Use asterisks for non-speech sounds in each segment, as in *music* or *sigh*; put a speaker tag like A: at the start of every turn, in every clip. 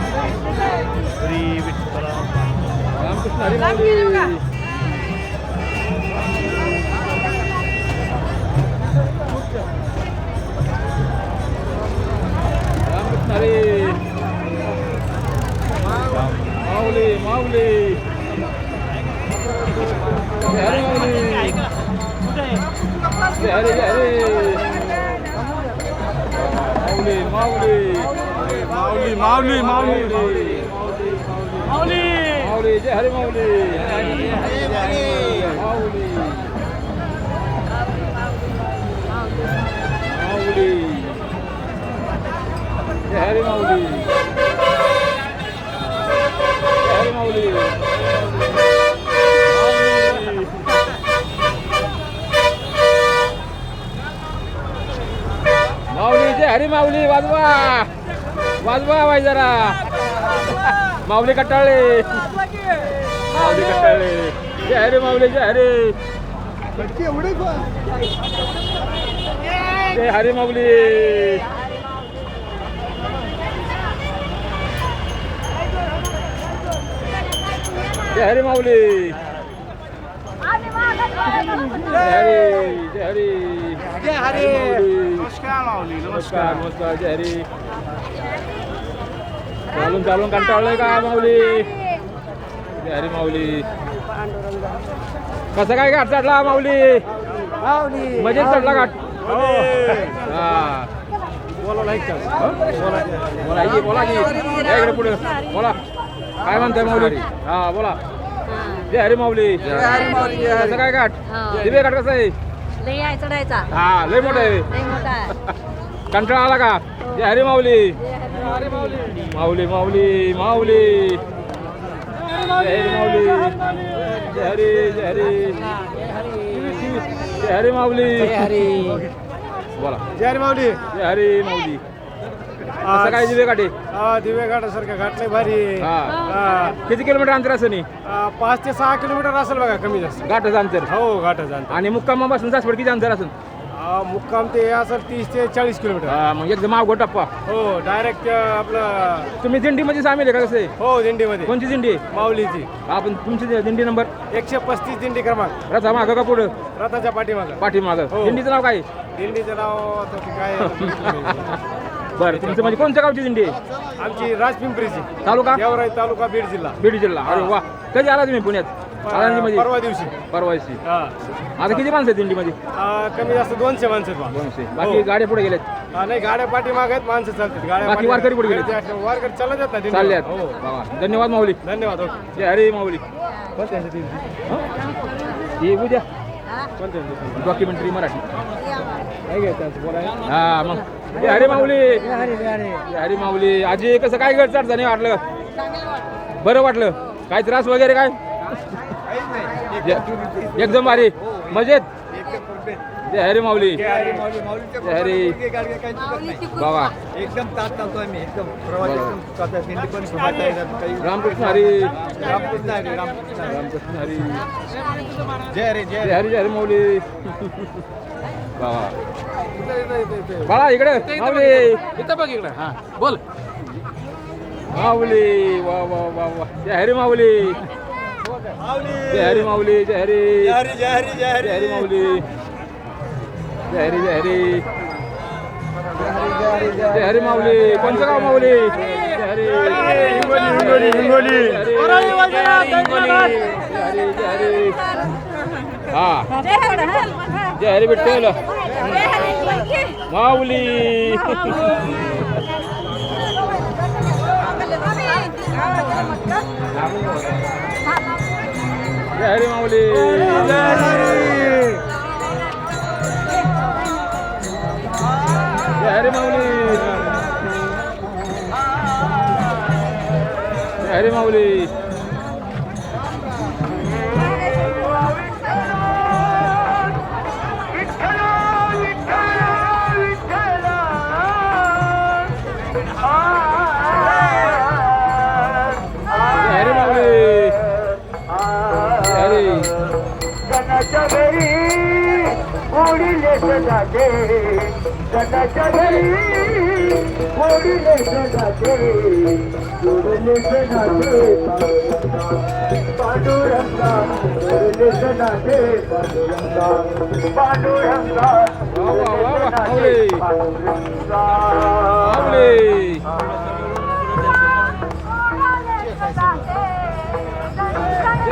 A: श्री विठ्ठल
B: रामकृष्ण हरी
C: राम गेलो का?
B: रामकृष्ण माऊली वाजवा. वाजवा बाई जरा. माऊली कटाळे. माऊली कटाळे. जय हरी माऊली जय हरे. जय हरी माऊली. जय हरी माऊली. जय हरी जय हरी.
A: नमस्कार माऊली
B: नमस्कार।
A: नमस्कार
B: जय हरी। चालून चालून कंटाळलंय का माऊली? जय हरी माऊली। कसं काय घाट चढला माऊली?
A: माऊली
B: मजेत चढला घाट?
A: हो.
B: हा.
A: बोला लाईक कर
B: बोला की बोला की. पुढे. बोला. काय म्हणताय माऊली? हा बोला. जय हरी माऊली. कसं काय घाट?
C: हा.
B: दिवे घाट कसं आहे?
C: लई आहे चढायचा.
B: हा लय मोठं आहे.
C: मोठा आहे. *laughs*
B: कंटाळा आला का? जय हरी माऊली. माऊली माऊली माऊली. जय हरी माऊली. जय हरी जय हरी. जय हरी माऊली. बोला.
A: जय हरी माऊली.
B: जय हरी माऊली. कसं काय दिवे काटे.
A: हा दिवे घाटासारखं घाट लय भारी. आहे.
B: हा.
A: हा.
B: किती किलोमीटर अंतर असेल? हा,
A: पाच ते सहा किलोमीटर असेल बघा कमी जास्त.
B: घाटाचं अंतर.
A: हो घाटाचं अंतर.
B: आणि मुक्कामापासून जासवड किती अंतर असेल?
A: मुक्काम ते असेल तीस ते चाळीस किलोमीटर.
B: हा, मग एकदम अवघड टप्पा.
A: हो डायरेक्ट आपलं
B: तुम्ही दिंडीमध्ये सामील आहे का कसं आहे?
A: हो दिंडीमध्ये.
B: कोणची दिंडी आहे?
A: माऊलीची.
B: आपण तुमची दिंडी नंबर?
A: एकशे पस्तीस दिंडी क्रमांक.
B: रथा मागं का पुढं?
A: रथाच्या पाठीमागं.
B: पाठीमागं.
A: हो.
B: दिंडीचं नाव काय
A: दिंडीचं नाव आता ते काय? *laughs*
B: बरं तुमचं म्हणजे कोणत्या गावची दिंडी? आहे
A: आमची राजपिंपरीची.
B: तालुका?
A: तालुका बीड जिल्हा.
B: बीड जिल्हा. अरे वा. कधी आला तुम्ही पुण्यात? आळंदीमध्ये
A: परवा दिवशी.
B: परवाशी.
A: हा.
B: आता किती माणसं आहेत दिंडीमध्ये?
A: आ, कमी जास्त दोनशे माणसं आहेत बा.
B: दोनशे. बाकी गाड्या पुढे गेल्यात?
A: हा, नाही गाड्या पाठीमाग आहेत माणसं चालतात. गाड्या
B: बाकी वारकरी कुठे गेले?
A: वारकरी चालत येत ना.
B: चालल्यात.
A: हो.
B: वा. धन्यवाद माऊली.
A: धन्यवाद ओके.
B: जय हरी माऊली. ये उद्या. डॉक्युमेंटरी मराठी.
A: घ्यायचं बोलायला?
B: हा मग. जय हरी माऊली. जय हरी माऊली. आजी कसं काय गड चढता नाही वाटलं? बरं वाटलं. काय त्रास वगैरे काय? एकदम भारी. मजेत? जय हरी माऊली. जय हरी बाबा.
D: एकदम तात चालतो आम्ही एकदम प्रवास
B: रामकृष्ण हरी.
D: रामकृष्ण हरी रामकृष्ण हरी.
B: रामकृष्ण हरी
D: जय हरी. जय
B: हरी जय हरी माऊली. बाळा इकडे. माऊली.
E: इथं बघ इकडे. हा बोल.
B: माऊली वा वा वा वा. जय हरी माऊली. जय हरी माऊली जय हरी.
D: जय हरी जय हरी जय हरी.
B: जय हरी माऊली. जय हरी जय हरी. जय हरी माऊली. कोणचं गाव माऊली? जय हरी.
A: हिंगोली, हिंगोली.
B: हिंगोली. जय हरी जय हरी. हा. जय हरी विठ्ठल माऊली. जय हरी माऊली. जय हरी माऊली. जय हरी माऊली.
F: ओढिले सदाचे जनाच्या घरी ओढिले सदाचे ओढिले सदाचे पांडुरंगा ओढिले सदाचे पांडुरंगा पांडुरंगा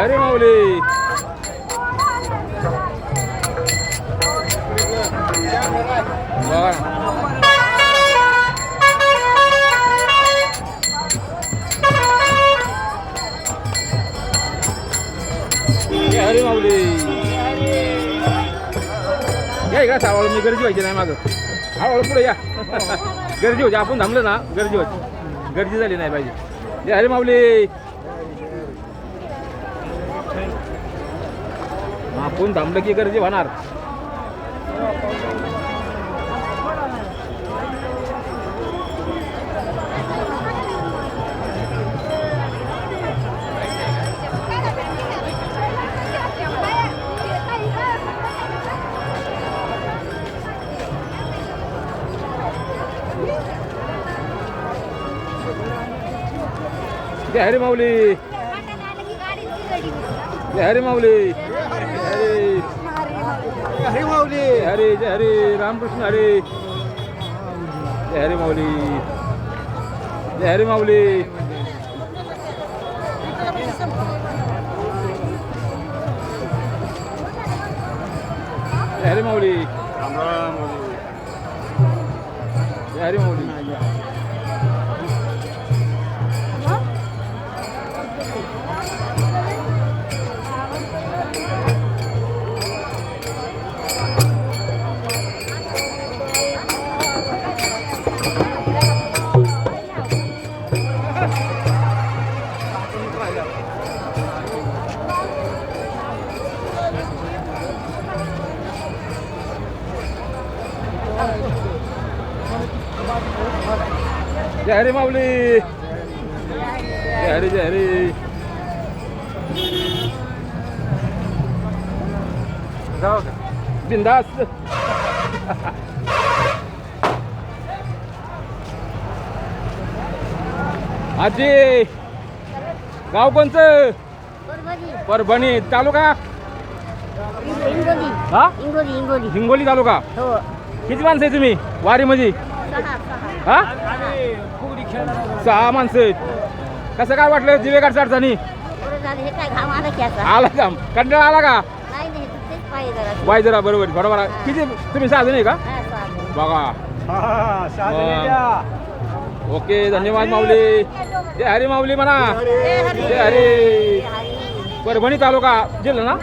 B: अरे माऊली. हरी माऊली हरी माऊली या इकडे सावळ मी गर्दी व्हायची नाही मागं हळूहळू पुढे या गर्दी होती आपण थांबलं ना गर्दी होती गर्दी झाली नाही पाहिजे जय हरी माऊली आपण थांबलं की गर्दी होणार जय हरी माऊली। जय हरी माऊली। जय हरी
D: हरी माऊली।
B: जय हरी जय हरी रामकृष्ण हरी। जय हरी माऊली। जय हरी माऊली। जय हरी माऊली। जय हरी माऊली। हरी माऊली. जय हरी जय हरी. बिंदास. आजी गाव कोणचं? परभणी. तालुका? हा? हिंगोली तालुका?
C: हो.
B: किती माणसं आहे तुम्ही? वारीमध्ये? हा? सहा माणसं आहेत. कसं काय वाटलं दिवेगाड अडचणी?
C: हे आला की? आता
B: आला का कंटाळा आला का?
C: जरा
B: वाय जरा बरोबर बरोबर. आहे. किती तुम्ही सहा जण आहे का. बघा. ओके धन्यवाद माऊली. जय हरी माऊली म्हणा.
C: जय हरी.
B: परभणी तालुका जिल्हा ना?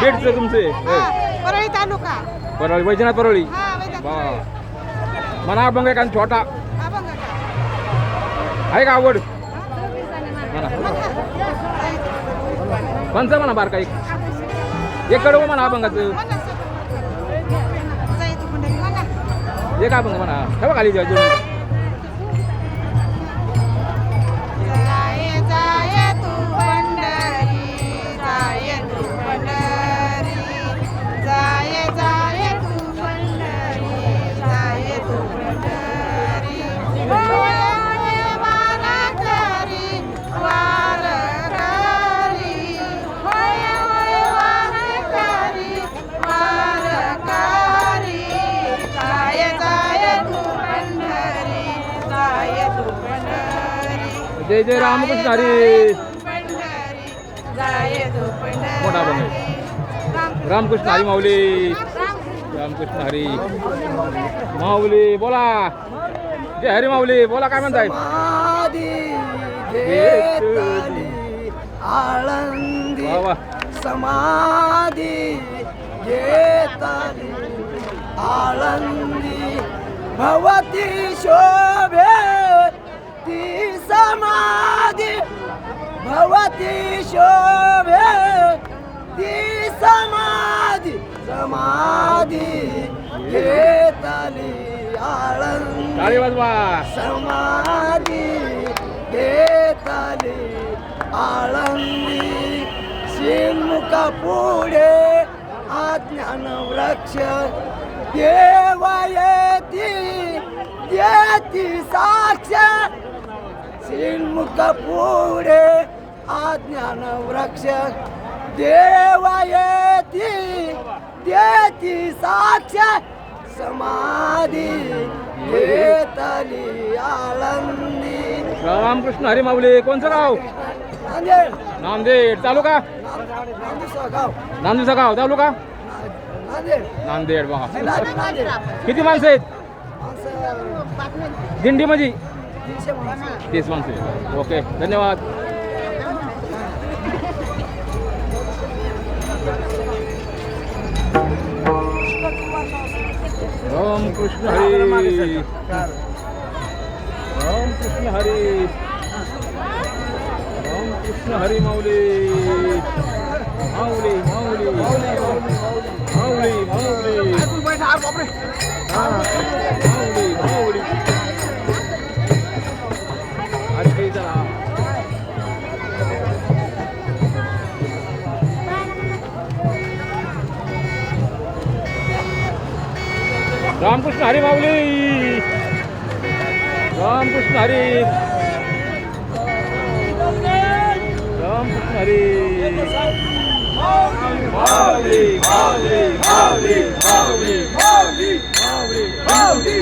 B: बीडचं तुमचे.
G: परळी तालुका.
B: परळी वैजनाथ परळी.
G: परळी.
B: म्हणा एखादा छोटा? आहे का आवड? म्हणा. म्हणा बारका एक. एक कडवं म्हणा अभंगाचं. एक अभंग म्हणा. ठेवा खाली जेव्हा
G: जय जय
B: रामकृष्ण हरी मोठा आहे. रामकृष्ण हरी माऊली. रामकृष्ण हरी. माऊली बोला. जय हरी माऊली बोला काय म्हणताय?
F: आळंदी समाधी घेताली. आळंदी भवती शोभे ती समाधी भवती शोभे ती समाधी समाधी घेताली आळंदी. समाधी घेताली आळंदी. शिमुका पुढे ज्ञान वृक्ष देवायती देती साक्ष श्रीमुख पुढे. अज्ञान वृक्ष देवायती देती साक्ष समाधी घेतली आळंदी.
B: रामकृष्ण हरी माऊली कोणचं गाव?
F: नांदेड.
B: नांदेड. तालुका?
F: नांदेड गाव
B: गाव. तालुका?
F: नांदेड.
B: नांदेड बघा
F: नांदेड.
B: किती माणसं आहेत?
F: तीनशे माणसं
B: तीस माणसं. ओके धन्यवाद. रामकृष्ण हरी. रामकृष्ण हरी. रामकृष्ण हरी माऊली. माऊली माऊली. माऊली माऊली माऊली. रामकृष्ण हरी माऊली. रामकृष्ण हरी. रामकृष्ण हरी. माऊली माऊली माऊली माऊली माऊली माऊली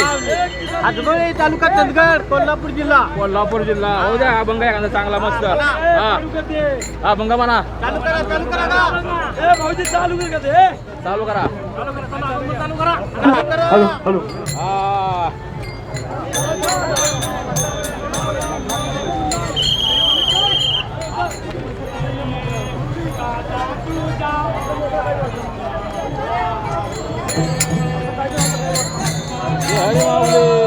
B: माऊली.
D: हातगोळे तालुका चंदगड कोल्हापूर जिल्हा.
B: कोल्हापूर जिल्हा. हो द्या हा बंगा एखादा चांगला मस्त. हा. हा बंगा म्हणा.
D: चालू करा चालू करा ना ए भाऊजी चालू कर का
B: चालू करा
D: चालू करा
B: हा. जय हरी माऊली.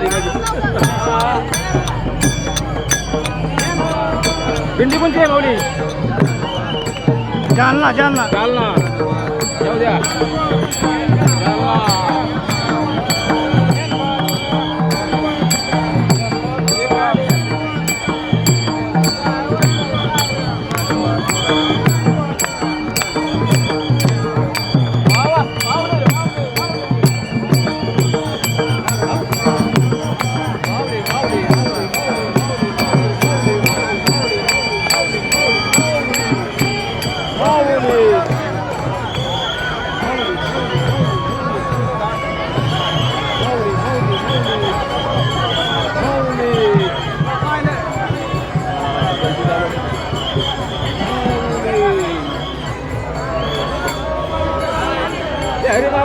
B: झाली माझी दिंडी कोणती आहे माऊली
D: जालना जालना.
B: जालना. जाऊ द्या.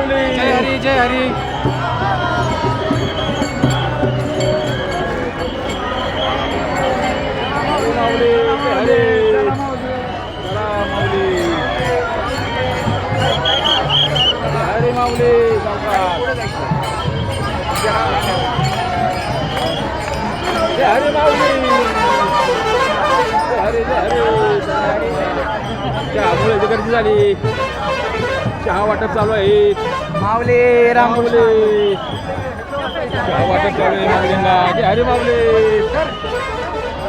B: माऊली
D: जय हरी जय हरी
B: हरी माऊली जय हरी माऊली हरी माऊली. जय हरी माऊली हरी हरी चहामुळे गर्दी झाली चहा वाटप चालू आहे
D: माऊले
B: राम माऊले वाटत चालू माऊलींना अरे माऊले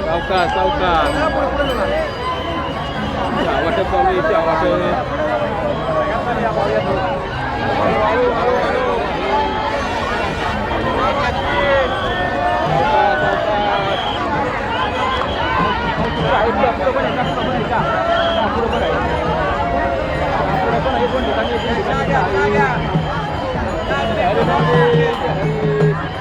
B: सावकार सावका वाटत चालू आहे वाटत Yeah, yeah, yeah. हरे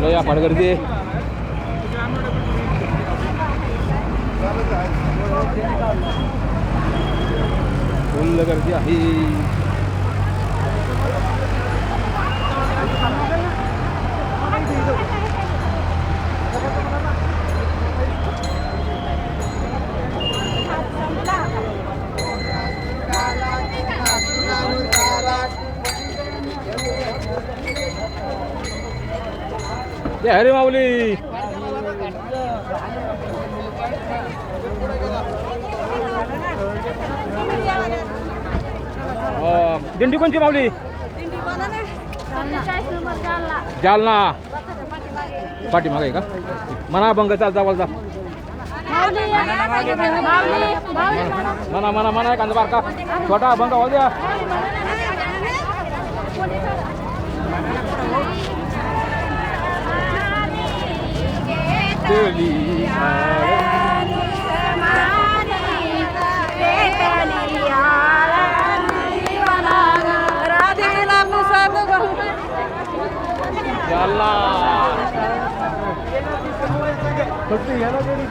B: लय या फाट गर्दी फुल गर्दी आहे. जय हरी माऊली. दिंडी कोणची माऊली? जालना. पाठीमागे आहे का? मना बंग चालता बोलता मना मना मना कांदा बारका. छोटा बंग बोल द्या दिली जालना
A: फक्त याला जोडी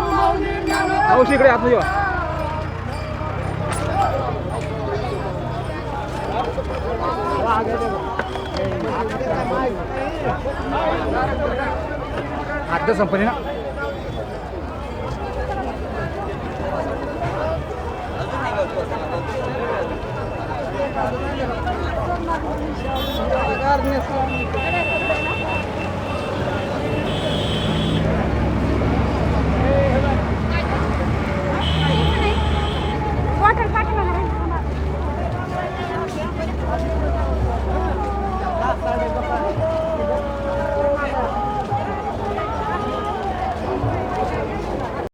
B: मावशी इकडे आतमध्ये वा
A: आता संपली ना
F: गार नेसला. Thank you.